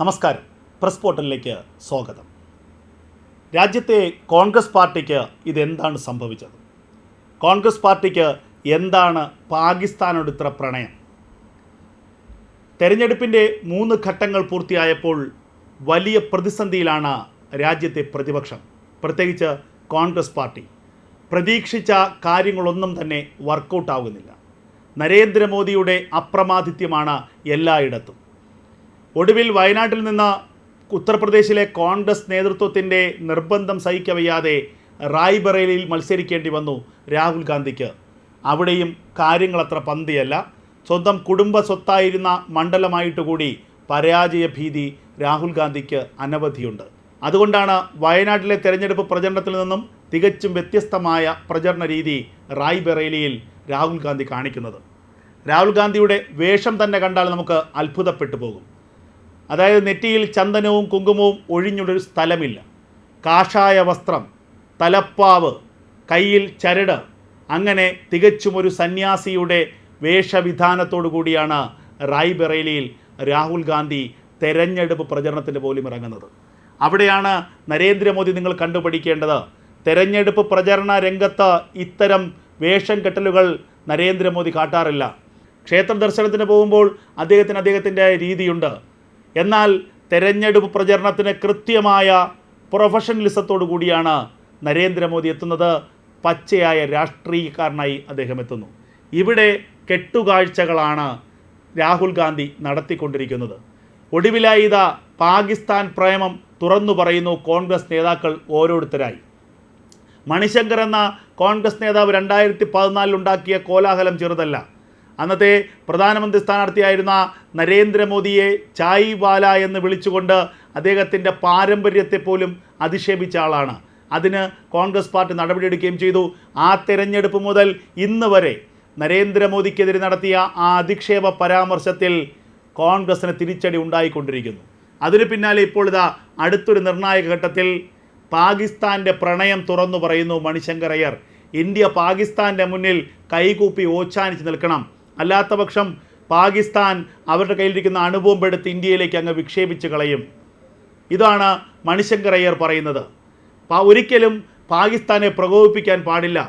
നമസ്കാരം. പ്രസ് പോർട്ടലിലേക്ക് സ്വാഗതം. രാജ്യത്തെ കോൺഗ്രസ് പാർട്ടിക്ക് ഇതെന്താണ് സംഭവിച്ചത്? കോൺഗ്രസ് പാർട്ടിക്ക് എന്താണ് പാകിസ്ഥാനോട് ഇത്ര പ്രണയം? തെരഞ്ഞെടുപ്പിന്റെ മൂന്ന് ഘട്ടങ്ങൾ പൂർത്തിയായപ്പോൾ വലിയ പ്രതിസന്ധിയിലാണ് രാജ്യത്തെ പ്രതിപക്ഷം. പ്രത്യേകിച്ച് കോൺഗ്രസ് പാർട്ടി. പ്രതീക്ഷിച്ച കാര്യങ്ങളൊന്നും തന്നെ വർക്കൗട്ടാവുന്നില്ല നരേന്ദ്രമോദിയുടെ അപ്രമാദിത്യമാണ് എല്ലായിടത്തും. ഒടുവിൽ വയനാട്ടിൽ നിന്ന് ഉത്തർപ്രദേശിലെ കോൺഗ്രസ് നേതൃത്വത്തിന്റെ നിർബന്ധം സഹിക്കവയ്യാതെ റായ്ബറേലിയിൽ മത്സരിക്കേണ്ടി വന്നു രാഹുൽ ഗാന്ധിക്ക്. അവിടെയും കാര്യങ്ങളത്ര പന്തിയല്ല. സ്വന്തം കുടുംബ സ്വത്തായിരുന്ന മണ്ഡലമായിട്ട് കൂടി പരാജയ ഭീതി രാഹുൽ ഗാന്ധിക്ക് അനവധിയുണ്ട്. അതുകൊണ്ടാണ് വയനാട്ടിലെ തെരഞ്ഞെടുപ്പ് പ്രചരണത്തിൽ നിന്നും തികച്ചും വ്യത്യസ്തമായ പ്രചരണ രീതി റായ്ബറേലിയിൽ രാഹുൽ ഗാന്ധി കാണിക്കുന്നത്. രാഹുൽ ഗാന്ധിയുടെ വേഷം തന്നെ കണ്ടാൽ നമുക്ക് അത്ഭുതപ്പെട്ടു പോകും. അതായത് നെറ്റിയിൽ ചന്ദനവും കുങ്കുമവും ഒഴിഞ്ഞുള്ളൊരു സ്ഥലമില്ല. കാഷായ വസ്ത്രം തലപ്പാവ് കയ്യിൽ ചരട് അങ്ങനെ തികച്ചും ഒരു സന്യാസിയുടെ വേഷവിധാനത്തോടു കൂടിയാണ് റായ്ബറേലിയിൽ രാഹുൽ ഗാന്ധി തെരഞ്ഞെടുപ്പ് പ്രചരണത്തിന് പോലും ഇറങ്ങുന്നത്. അവിടെയാണ് നരേന്ദ്രമോദി നിങ്ങൾ കണ്ടുപിടിക്കേണ്ടത് തെരഞ്ഞെടുപ്പ് പ്രചരണ രംഗത്ത് ഇത്തരം വേഷം കെട്ടലുകൾ നരേന്ദ്രമോദി കാട്ടാറില്ല. ക്ഷേത്ര ദർശനത്തിന് പോകുമ്പോൾ അദ്ദേഹത്തിന് അദ്ദേഹത്തിന്റെ രീതിയുണ്ട്. എന്നാൽ തെരഞ്ഞെടുപ്പ് പ്രചരണത്തിന് കൃത്യമായ പ്രൊഫഷണലിസത്തോടു കൂടിയാണ് നരേന്ദ്രമോദി എത്തുന്നത്. പച്ചയായ രാഷ്ട്രീയക്കാരനായി അദ്ദേഹം എത്തുന്നു. ഇവിടെ കെട്ടുകാഴ്ചകളാണ് രാഹുൽ ഗാന്ധി നടത്തിക്കൊണ്ടിരിക്കുന്നത്. ഒടുവിലായി പാകിസ്ഥാൻ പ്രേമം തുറന്നു പറയുന്നു കോൺഗ്രസ് നേതാക്കൾ ഓരോരുത്തരായി. മണിശങ്കർ എന്ന കോൺഗ്രസ് നേതാവ് രണ്ടായിരത്തി പതിനാലിലുണ്ടാക്കിയ കോലാഹലം ചെറുതല്ല. അന്നത്തെ പ്രധാനമന്ത്രി സ്ഥാനാർത്ഥിയായിരുന്ന നരേന്ദ്രമോദിയെ ചായ് വാല എന്ന് വിളിച്ചുകൊണ്ട് അദ്ദേഹത്തിന്റെ പാരമ്പര്യത്തെ പോലും അധിക്ഷേപിച്ച ആളാണ്. അതിന് കോൺഗ്രസ് പാർട്ടി നടപടിയെടുക്കുകയും ചെയ്തു. ആ തെരഞ്ഞെടുപ്പ് മുതൽ ഇന്ന് വരെ നരേന്ദ്രമോദിക്കെതിരെ നടത്തിയ ആ അധിക്ഷേപ പരാമർശത്തിൽ കോൺഗ്രസിന് തിരിച്ചടി ഉണ്ടായിക്കൊണ്ടിരിക്കുന്നു. അതിന് പിന്നാലെ ഇപ്പോൾ ഇതാ അടുത്തൊരു നിർണായക ഘട്ടത്തിൽ പാകിസ്ഥാന്റെ പ്രണയം തുറന്നു പറയുന്നു മണിശങ്കർ അയ്യർ. ഇന്ത്യ പാകിസ്ഥാന്റെ മുന്നിൽ കൈകൂപ്പി ഓച്ചാനിച്ച് നിൽക്കണം. അല്ലാത്ത പക്ഷം പാകിസ്ഥാൻ അവരുടെ കയ്യിലിരിക്കുന്ന അണുബോംബ് എടുത്ത് ഇന്ത്യയിലേക്ക് അങ്ങ് വിക്ഷേപിച്ച് കളയും. ഇതാണ് മണിശങ്കർ അയ്യർ പറയുന്നത്. ഒരിക്കലും പാകിസ്ഥാനെ പ്രകോപിപ്പിക്കാൻ പാടില്ല.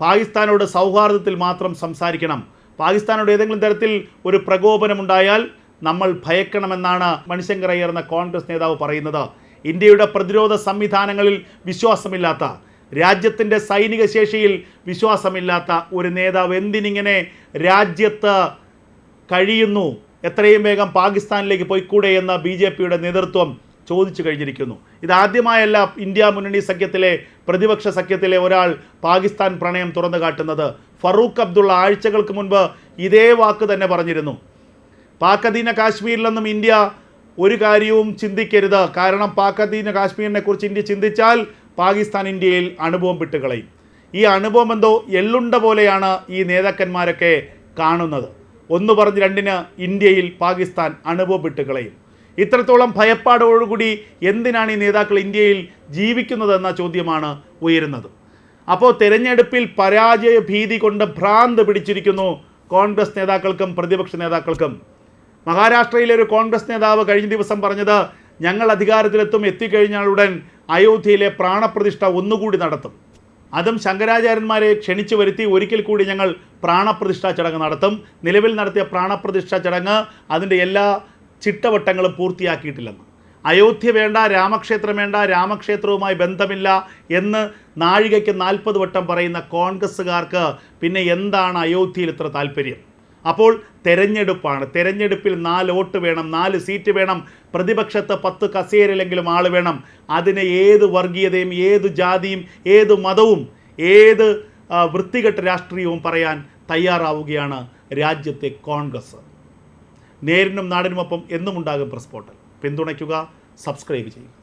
പാകിസ്ഥാനോട് സൗഹാർദ്ദത്തിൽ മാത്രം സംസാരിക്കണം. പാകിസ്ഥാനോട് ഏതെങ്കിലും തരത്തിൽ ഒരു പ്രകോപനമുണ്ടായാൽ നമ്മൾ ഭയക്കണമെന്നാണ് മണിശങ്കർ അയ്യർ എന്ന കോൺഗ്രസ് നേതാവ് പറയുന്നത്. ഇന്ത്യയുടെ പ്രതിരോധ സംവിധാനങ്ങളിൽ വിശ്വാസമില്ലാത്ത രാജ്യത്തിന്റെ സൈനിക ശേഷിയിൽ വിശ്വാസമില്ലാത്ത ഒരു നേതാവ് എന്തിനിങ്ങനെ രാജ്യത്ത് കഴിയുന്നു എത്രയും വേഗം പാകിസ്ഥാനിലേക്ക് പോയിക്കൂടെ എന്ന ബി ജെ പിയുടെ നേതൃത്വം ചോദിച്ചു കഴിഞ്ഞിരിക്കുന്നു. ഇതാദ്യമായല്ല ഇന്ത്യ മുന്നണി സഖ്യത്തിലെ പ്രതിപക്ഷ സഖ്യത്തിലെ ഒരാൾ പാകിസ്ഥാൻ പ്രണയം തുറന്നു കാട്ടുന്നത്. ഫറൂഖ് അബ്ദുള്ള ആഴ്ചകൾക്ക് മുൻപ് ഇതേ വാക്ക് തന്നെ പറഞ്ഞിരുന്നു. പാക് അധീന കാശ്മീരിലൊന്നും ഇന്ത്യ ഒരു കാര്യവും ചിന്തിക്കരുത്. കാരണം പാക് അധീന കാശ്മീരിനെ കുറിച്ച് ഇന്ത്യ ചിന്തിച്ചാൽ പാകിസ്ഥാൻ ഇന്ത്യയിൽ അണുബോംബിട്ട് കളയും. ഈ അണുബോംബ് എന്തോ എള്ളുണ്ട പോലെയാണ് ഈ നേതാക്കന്മാരൊക്കെ കാണുന്നത്. ഒന്ന് പറഞ്ഞ് രണ്ടിന് ഇന്ത്യയിൽ പാകിസ്ഥാൻ അണുബോംബിട്ട് കളയും. ഇത്രത്തോളം ഭയപ്പാടോടുകൂടി എന്തിനാണ് ഈ നേതാക്കൾ ഇന്ത്യയിൽ ജീവിക്കുന്നതെന്ന ചോദ്യമാണ് ഉയരുന്നത്. അപ്പോൾ തെരഞ്ഞെടുപ്പിൽ പരാജയ ഭീതി കൊണ്ട് ഭ്രാന്ത് പിടിച്ചിരിക്കുന്നു കോൺഗ്രസ് നേതാക്കൾക്കും പ്രതിപക്ഷ നേതാക്കൾക്കും. മഹാരാഷ്ട്രയിലെ ഒരു കോൺഗ്രസ് നേതാവ് കഴിഞ്ഞ ദിവസം പറഞ്ഞത് ഞങ്ങൾ അധികാരത്തിലെത്തും എത്തിക്കഴിഞ്ഞാൽ ഉടൻ അയോധ്യയിലെ പ്രാണപ്രതിഷ്ഠ ഒന്നുകൂടി നടത്തും. അതും ശങ്കരാചാര്യന്മാരെ ക്ഷണിച്ചു വരുത്തി ഒരിക്കൽ കൂടി ഞങ്ങൾ പ്രാണപ്രതിഷ്ഠാ ചടങ്ങ് നടത്തും. നിലവിൽ നടത്തിയ പ്രാണപ്രതിഷ്ഠാ ചടങ്ങ് അതിന്റെ എല്ലാ ചിട്ടവട്ടങ്ങളും പൂർത്തിയാക്കിയിട്ടില്ലെന്ന്. അയോധ്യ വേണ്ട രാമക്ഷേത്രം വേണ്ട രാമക്ഷേത്രവുമായി ബന്ധമില്ല എന്ന് നാഴികയ്ക്ക് നാൽപ്പത് വട്ടം പറയുന്ന കോൺഗ്രസ്സുകാർക്ക് പിന്നെ എന്താണ് അയോധ്യയിൽ ഇത്ര താല്പര്യം? അപ്പോൾ തെരഞ്ഞെടുപ്പാണ്. തെരഞ്ഞെടുപ്പിൽ നാല് വോട്ട് വേണം നാല് സീറ്റ് വേണം പ്രതിപക്ഷത്ത് പത്ത് കസേരയിലെങ്കിലും ആൾ വേണം. അതിന് ഏത് വർഗീയതയും ഏത് ജാതിയും ഏത് മതവും ഏത് വൃത്തികെട്ട രാഷ്ട്രീയവും പറയാൻ തയ്യാറാവുകയാണ് രാജ്യത്തെ കോൺഗ്രസ്. നേരിനും നാടിനുമൊപ്പം എന്നും ഉണ്ടാകും പ്രസ് പോർട്ടൽ പിന്തുണയ്ക്കുക സബ്സ്ക്രൈബ് ചെയ്യുക.